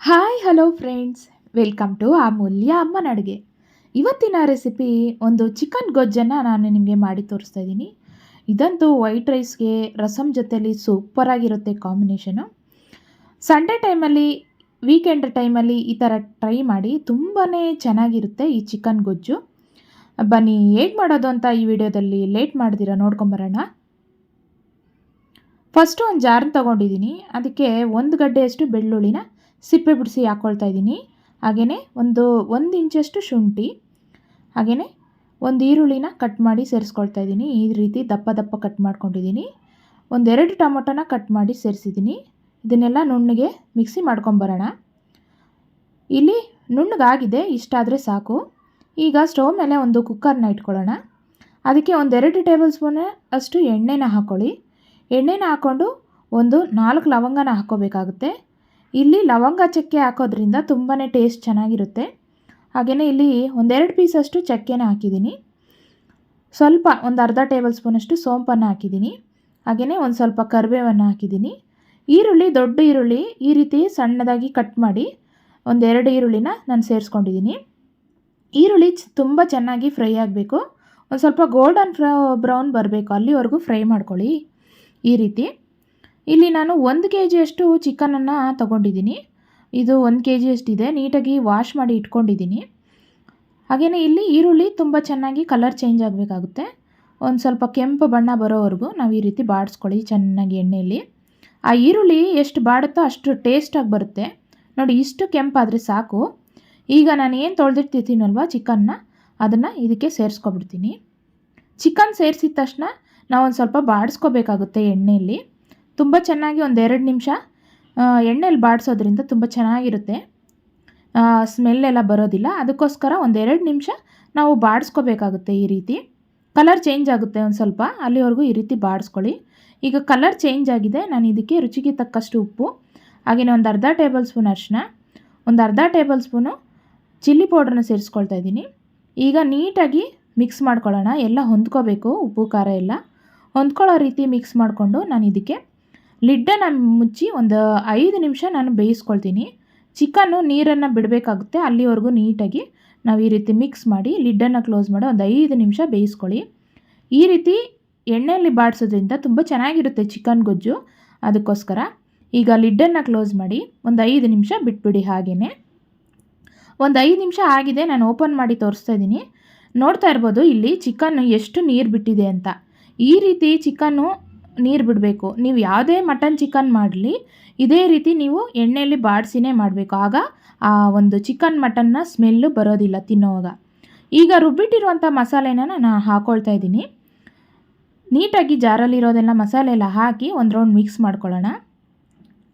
Hi hello friends welcome to Amulya ಅಮ್ಮನ ಅಡುಗೆ ಇವತ್ತಿನ ರೆಸಿಪಿ ಒಂದು ಚಿಕನ್ ಗೊಜ್ಜನ್ನು ನಾನು ನಿಮಗೆ ಮಾಡಿ ತೋರಿಸ್ತಾ ಇದ್ದೀನಿ. ಇದಂತೂ ವೈಟ್ ರೈಸ್ಗೆ ರಸಮ್ ಜೊತೆಲಿ ಸೂಪರಾಗಿರುತ್ತೆ ಕಾಂಬಿನೇಷನು ಸಂಡೇ ಟೈಮಲ್ಲಿ ವೀಕೆಂಡ್ ಟೈಮಲ್ಲಿ ಈ ಥರ ಟ್ರೈ ಮಾಡಿ ತುಂಬಾ ಚೆನ್ನಾಗಿರುತ್ತೆ ಈ ಚಿಕನ್ ಗೊಜ್ಜು. ಬನ್ನಿ, ಹೇಗೆ ಮಾಡೋದು ಅಂತ ಈ ವಿಡಿಯೋದಲ್ಲಿ ಲೇಟ್ ಮಾಡ್ದಿರ ನೋಡ್ಕೊಂಬರೋಣ ಫಸ್ಟು ಒಂದು ಜಾರ್ನ ತೊಗೊಂಡಿದ್ದೀನಿ. ಅದಕ್ಕೆ ಒಂದು ಗಡ್ಡೆಯಷ್ಟು ಬೆಳ್ಳುಳ್ಳಿನ ಸಿಪ್ಪೆ ಬಿಡಿಸಿ ಹಾಕ್ಕೊಳ್ತಾ ಇದ್ದೀನಿ. ಹಾಗೆಯೇ ಒಂದು ಒಂದು ಇಂಚಷ್ಟು ಶುಂಠಿ ಹಾಗೆಯೇ ಒಂದು ಈರುಳ್ಳಿನ ಕಟ್ ಮಾಡಿ ಸೇರಿಸ್ಕೊಳ್ತಾ ಇದ್ದೀನಿ. ಈ ರೀತಿ ದಪ್ಪ ದಪ್ಪ ಕಟ್ ಮಾಡ್ಕೊಂಡಿದ್ದೀನಿ. ಒಂದೆರಡು ಟೊಮೊಟೊನ ಕಟ್ ಮಾಡಿ ಸೇರಿಸಿದ್ದೀನಿ. ಇದನ್ನೆಲ್ಲ ನುಣ್ಣಗೆ ಮಿಕ್ಸಿ ಮಾಡ್ಕೊಂಬರೋಣ. ಇಲ್ಲಿ ನುಣ್ಣಗಾಗಿದೆ ಇಷ್ಟಾದರೆ ಸಾಕು. ಈಗ ಸ್ಟವ್ ಮೇಲೆ ಒಂದು ಕುಕ್ಕರ್ನ ಇಟ್ಕೊಳ್ಳೋಣ. ಅದಕ್ಕೆ ಒಂದೆರಡು ಟೇಬಲ್ ಸ್ಪೂನ್ ಅಷ್ಟು ಎಣ್ಣೆನ ಹಾಕ್ಕೊಳ್ಳಿ ಎಣ್ಣೆನ ಹಾಕ್ಕೊಂಡು ಒಂದು ನಾಲ್ಕು ಲವಂಗನ ಹಾಕ್ಕೋಬೇಕಾಗುತ್ತೆ. ಇಲ್ಲಿ ಲವಂಗ ಚಕ್ಕೆ ಹಾಕೋದ್ರಿಂದ ತುಂಬಾ ಟೇಸ್ಟ್ ಚೆನ್ನಾಗಿರುತ್ತೆ. ಹಾಗೆಯೇ ಇಲ್ಲಿ ಒಂದೆರಡು ಪೀಸಷ್ಟು ಚಕ್ಕೆನ ಹಾಕಿದ್ದೀನಿ. ಸ್ವಲ್ಪ ಒಂದು ಅರ್ಧ ಟೇಬಲ್ ಸ್ಪೂನಷ್ಟು ಸೋಂಪನ್ನು ಹಾಕಿದ್ದೀನಿ. ಹಾಗೆಯೇ ಒಂದು ಸ್ವಲ್ಪ ಕರಿಬೇವನ್ನು ಹಾಕಿದ್ದೀನಿ. ಈರುಳ್ಳಿ, ದೊಡ್ಡ ಈರುಳ್ಳಿ ಈ ರೀತಿ ಸಣ್ಣದಾಗಿ ಕಟ್ ಮಾಡಿ ಒಂದೆರಡು ಈರುಳ್ಳಿನ ನಾನು ಸೇರಿಸ್ಕೊಂಡಿದ್ದೀನಿ. ಈರುಳ್ಳಿ ತುಂಬ ಚೆನ್ನಾಗಿ ಫ್ರೈ ಆಗಬೇಕು. ಒಂದು ಸ್ವಲ್ಪ ಗೋಲ್ಡನ್ ಫ್ರ ಬ್ರೌನ್ ಬರಬೇಕು. ಅಲ್ಲಿವರೆಗೂ ಫ್ರೈ ಮಾಡ್ಕೊಳ್ಳಿ. ಈ ರೀತಿ. ಇಲ್ಲಿ ನಾನು ಒಂದು ಕೆ ಜಿಯಷ್ಟು ಚಿಕನನ್ನು ತಗೊಂಡಿದ್ದೀನಿ. ಇದು ಒಂದು ಕೆ ಜಿಯಷ್ಟಿದೆ ನೀಟಾಗಿ ವಾಶ್ ಮಾಡಿ ಇಟ್ಕೊಂಡಿದ್ದೀನಿ. ಹಾಗೆಯೇ ಇಲ್ಲಿ ಈರುಳ್ಳಿ ತುಂಬ ಚೆನ್ನಾಗಿ ಕಲರ್ ಚೇಂಜ್ ಆಗಬೇಕಾಗುತ್ತೆ. ಒಂದು ಸ್ವಲ್ಪ ಕೆಂಪು ಬಣ್ಣ ಬರೋವರೆಗೂ ನಾವು ಈ ರೀತಿ ಬಾಡಿಸ್ಕೊಳ್ಳಿ ಚೆನ್ನಾಗಿ ಎಣ್ಣೆಯಲ್ಲಿ. ಆ ಈರುಳ್ಳಿ ಎಷ್ಟು ಬಾಡುತ್ತೋ ಅಷ್ಟು ಟೇಸ್ಟಾಗಿ ಬರುತ್ತೆ. ನೋಡಿ, ಇಷ್ಟು ಕೆಂಪಾದರೆ ಸಾಕು. ಈಗ ನಾನು ಏನು ಚಿಕನ್ನ? ಅದನ್ನು ಇದಕ್ಕೆ ಸೇರಿಸ್ಕೊಬಿಡ್ತೀನಿ. ಚಿಕನ್ ಸೇರಿಸಿದ ತಕ್ಷಣ ನಾವು ಒಂದು ಸ್ವಲ್ಪ ಬಾಡಿಸ್ಕೋಬೇಕಾಗುತ್ತೆ ಎಣ್ಣೆಯಲ್ಲಿ. ತುಂಬ ಚೆನ್ನಾಗಿ ಒಂದು ಎರಡು ನಿಮಿಷ ಎಣ್ಣೆಲಿ ಬಾಡಿಸೋದ್ರಿಂದ ತುಂಬ ಚೆನ್ನಾಗಿರುತ್ತೆ. ಸ್ಮೆಲ್ ಎಲ್ಲ ಬರೋದಿಲ್ಲ. ಅದಕ್ಕೋಸ್ಕರ ಒಂದೆರಡು ನಿಮಿಷ ನಾವು ಬಾಡಿಸ್ಕೋಬೇಕಾಗುತ್ತೆ ಈ ರೀತಿ. ಕಲರ್ ಚೇಂಜ್ ಆಗುತ್ತೆ ಒಂದು ಸ್ವಲ್ಪ. ಅಲ್ಲಿವರೆಗೂ ಈ ರೀತಿ ಬಾಡಿಸ್ಕೊಳ್ಳಿ. ಈಗ ಕಲರ್ ಚೇಂಜ್ ಆಗಿದೆ. ನಾನು ಇದಕ್ಕೆ ರುಚಿಗೆ ತಕ್ಕಷ್ಟು ಉಪ್ಪು ಹಾಗೆಯೇ ಒಂದು ಅರ್ಧ ಟೇಬಲ್ ಸ್ಪೂನ್ ಅರಿಶಿನ ಒಂದು ಅರ್ಧ ಟೇಬಲ್ ಸ್ಪೂನು ಚಿಲ್ಲಿ ಪೌಡ್ರನ್ನ ಸೇರಿಸ್ಕೊಳ್ತಾ ಇದ್ದೀನಿ. ಈಗ ನೀಟಾಗಿ ಮಿಕ್ಸ್ ಮಾಡ್ಕೊಳ್ಳೋಣ. ಎಲ್ಲ ಹೊಂದ್ಕೋಬೇಕು. ಉಪ್ಪು, ಖಾರ ಎಲ್ಲ ಹೊಂದ್ಕೊಳ್ಳೋ ರೀತಿ ಮಿಕ್ಸ್ ಮಾಡಿಕೊಂಡು ನಾನು ಇದಕ್ಕೆ ಲಿಡ್ಡನ್ನು ಮುಚ್ಚಿ ಒಂದು ಐದು ನಿಮಿಷ ನಾನು ಬೇಯಿಸ್ಕೊಳ್ತೀನಿ. ಚಿಕನ್ನು ನೀರನ್ನು ಬಿಡಬೇಕಾಗುತ್ತೆ ಅಲ್ಲಿವರೆಗೂ ನೀಟಾಗಿ. ನಾವು ಈ ರೀತಿ ಮಿಕ್ಸ್ ಮಾಡಿ ಲಿಡ್ಡನ್ನು ಕ್ಲೋಸ್ ಮಾಡಿ ಒಂದು ಐದು ನಿಮಿಷ ಬೇಯಿಸ್ಕೊಳ್ಳಿ. ಈ ರೀತಿ ಎಣ್ಣೆಯಲ್ಲಿ ಬಾಡಿಸೋದ್ರಿಂದ ತುಂಬ ಚೆನ್ನಾಗಿರುತ್ತೆ ಚಿಕನ್ ಗೊಜ್ಜು. ಅದಕ್ಕೋಸ್ಕರ ಈಗ ಲಿಡ್ಡನ್ನು ಕ್ಲೋಸ್ ಮಾಡಿ ಒಂದು ಐದು ನಿಮಿಷ ಬಿಟ್ಬಿಡಿ ಹಾಗೆಯೇ ಒಂದು ಐದು ನಿಮಿಷ ಆಗಿದೆ, ನಾನು ಓಪನ್ ಮಾಡಿ ತೋರಿಸ್ತಾ ಇದ್ದೀನಿ. ನೋಡ್ತಾ ಇರ್ಬೋದು ಇಲ್ಲಿ ಚಿಕನ್ನು ಎಷ್ಟು ನೀರು ಬಿಟ್ಟಿದೆ ಅಂತ. ಈ ರೀತಿ ಚಿಕನ್ನು ನೀರು ಬಿಡಬೇಕು. ನೀವು ಯಾವುದೇ ಮಟನ್, ಚಿಕನ್ ಮಾಡಲಿ, ಇದೇ ರೀತಿ ನೀವು ಎಣ್ಣೆಯಲ್ಲಿ ಬಾಡಿಸಿನೇ ಮಾಡಬೇಕು. ಆಗ ಆ ಒಂದು ಚಿಕನ್, ಮಟನ್ನ ಸ್ಮೆಲ್ಲು ಬರೋದಿಲ್ಲ ತಿನ್ನೋವಾಗ. ಈಗ ರುಬ್ಬಿಟ್ಟಿರುವಂಥ ಮಸಾಲೆನ ನಾನು ಹಾಕ್ಕೊಳ್ತಾ ಇದ್ದೀನಿ. ನೀಟಾಗಿ ಜಾರಲ್ಲಿರೋದೆಲ್ಲ ಮಸಾಲೆ ಎಲ್ಲ ಹಾಕಿ ಒಂದು ರೌಂಡ್ ಮಿಕ್ಸ್ ಮಾಡ್ಕೊಳ್ಳೋಣ.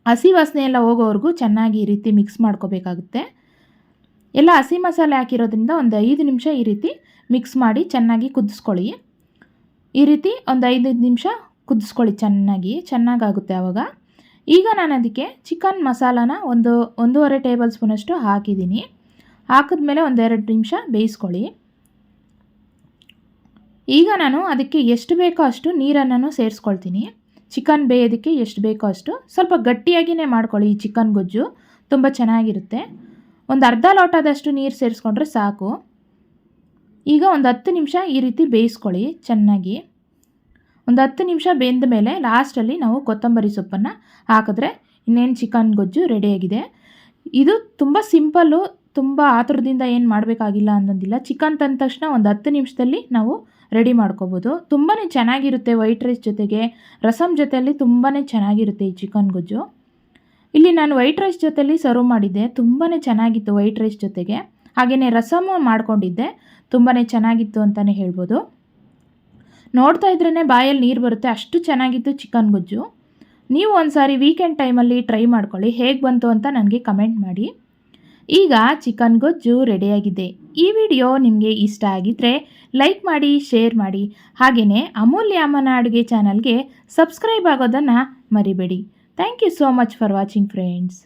ಹಸಿ ವಾಸನೆ ಎಲ್ಲ ಹೋಗೋವರೆಗೂ ಚೆನ್ನಾಗಿ ಈ ರೀತಿ ಮಿಕ್ಸ್ ಮಾಡ್ಕೋಬೇಕಾಗುತ್ತೆ. ಎಲ್ಲ ಹಸಿ ಮಸಾಲೆ ಹಾಕಿರೋದ್ರಿಂದ ಒಂದು ಐದು ನಿಮಿಷ ಈ ರೀತಿ ಮಿಕ್ಸ್ ಮಾಡಿ ಚೆನ್ನಾಗಿ ಕುದಿಸ್ಕೊಳ್ಳಿ. ಈ ರೀತಿ ಒಂದು ಐದೈದು ನಿಮಿಷ ಕುದಿಸ್ಕೊಳ್ಳಿ ಚೆನ್ನಾಗಿ, ಚೆನ್ನಾಗಾಗುತ್ತೆ ಆವಾಗ ಈಗ ನಾನು ಅದಕ್ಕೆ ಚಿಕನ್ ಮಸಾಲಾನ ಒಂದು ಒಂದೂವರೆ ಟೇಬಲ್ ಸ್ಪೂನಷ್ಟು ಹಾಕಿದ್ದೀನಿ. ಹಾಕಿದ್ಮೇಲೆ ಒಂದೆರಡು ನಿಮಿಷ ಬೇಯಿಸ್ಕೊಳ್ಳಿ. ಈಗ ನಾನು ಅದಕ್ಕೆ ಎಷ್ಟು ಬೇಕೋ ಅಷ್ಟು ನೀರನ್ನು ಸೇರಿಸ್ಕೊಳ್ತೀನಿ. ಚಿಕನ್ ಬೇಯೋದಕ್ಕೆ ಎಷ್ಟು ಬೇಕೋ ಅಷ್ಟು. ಸ್ವಲ್ಪ ಗಟ್ಟಿಯಾಗಿಯೇ ಮಾಡ್ಕೊಳ್ಳಿ ಈ ಚಿಕನ್ ಗೊಜ್ಜು. ತುಂಬ ಚೆನ್ನಾಗಿರುತ್ತೆ. ಒಂದು ಅರ್ಧ ಲೋಟದಷ್ಟು ನೀರು ಸೇರಿಸ್ಕೊಂಡ್ರೆ ಸಾಕು. ಈಗ ಒಂದು ಹತ್ತು ನಿಮಿಷ ಈ ರೀತಿ ಬೇಯಿಸ್ಕೊಳ್ಳಿ ಚೆನ್ನಾಗಿ. ಒಂದು ಹತ್ತು ನಿಮಿಷ ಬೆಂದ ಮೇಲೆ ಲಾಸ್ಟಲ್ಲಿ ನಾವು ಕೊತ್ತಂಬರಿ ಸೊಪ್ಪನ್ನು ಹಾಕಿದ್ರೆ ಇನ್ನೇನು ಚಿಕನ್ ಗೊಜ್ಜು ರೆಡಿಯಾಗಿದೆ ಇದು ತುಂಬ ಸಿಂಪಲ್ಲು ತುಂಬ ಆತುರದಿಂದ ಏನು ಮಾಡಬೇಕಾಗಿಲ್ಲ ಅನ್ನೋದಿಲ್ಲ. ಚಿಕನ್ ತಂದ ತಕ್ಷಣ ಒಂದು ಹತ್ತು ನಿಮಿಷದಲ್ಲಿ ನಾವು ರೆಡಿ ಮಾಡ್ಕೋಬೋದು. ತುಂಬಾ ಚೆನ್ನಾಗಿರುತ್ತೆ ವೈಟ್ ರೈಸ್ ಜೊತೆಗೆ ರಸಮ್ ಜೊತೆಯಲ್ಲಿ ತುಂಬಾ ಚೆನ್ನಾಗಿರುತ್ತೆ ಈ ಚಿಕನ್ ಗೊಜ್ಜು. ಇಲ್ಲಿ ನಾನು ವೈಟ್ ರೈಸ್ ಜೊತೆಲಿ ಸರ್ವ್ ಮಾಡಿದ್ದೆ ತುಂಬಾ ಚೆನ್ನಾಗಿತ್ತು ವೈಟ್ ರೈಸ್ ಜೊತೆಗೆ. ಹಾಗೆಯೇ ರಸಮು ಮಾಡ್ಕೊಂಡಿದ್ದೆ ತುಂಬಾ ಚೆನ್ನಾಗಿತ್ತು ಅಂತಲೇ ಹೇಳ್ಬೋದು. ನೋಡ್ತಾ ಇದ್ರೇ ಬಾಯಲ್ಲಿ ನೀರು ಬರುತ್ತೆ. ಅಷ್ಟು ಚೆನ್ನಾಗಿತ್ತು ಚಿಕನ್ ಗೊಜ್ಜು. ನೀವು ಒಂದು ಸಾರಿ ವೀಕೆಂಡ್ ಟೈಮಲ್ಲಿ ಟ್ರೈ ಮಾಡ್ಕೊಳ್ಳಿ. ಹೇಗೆ ಬಂತು ಅಂತ ನನಗೆ ಕಮೆಂಟ್ ಮಾಡಿ. ಈಗ ಚಿಕನ್ ಗೊಜ್ಜು ರೆಡಿಯಾಗಿದೆ ಈ ವಿಡಿಯೋ ನಿಮಗೆ ಇಷ್ಟ ಆಗಿದ್ದರೆ ಲೈಕ್ ಮಾಡಿ ಶೇರ್ ಮಾಡಿ. ಹಾಗೆಯೇ ಅಮೂಲ್ಯ ಅಮ್ಮನ ಅಡುಗೆ ಚಾನಲ್ಗೆ ಸಬ್ಸ್ಕ್ರೈಬ್ ಆಗೋದನ್ನು ಮರಿಬೇಡಿ. Thank you so much for watching friends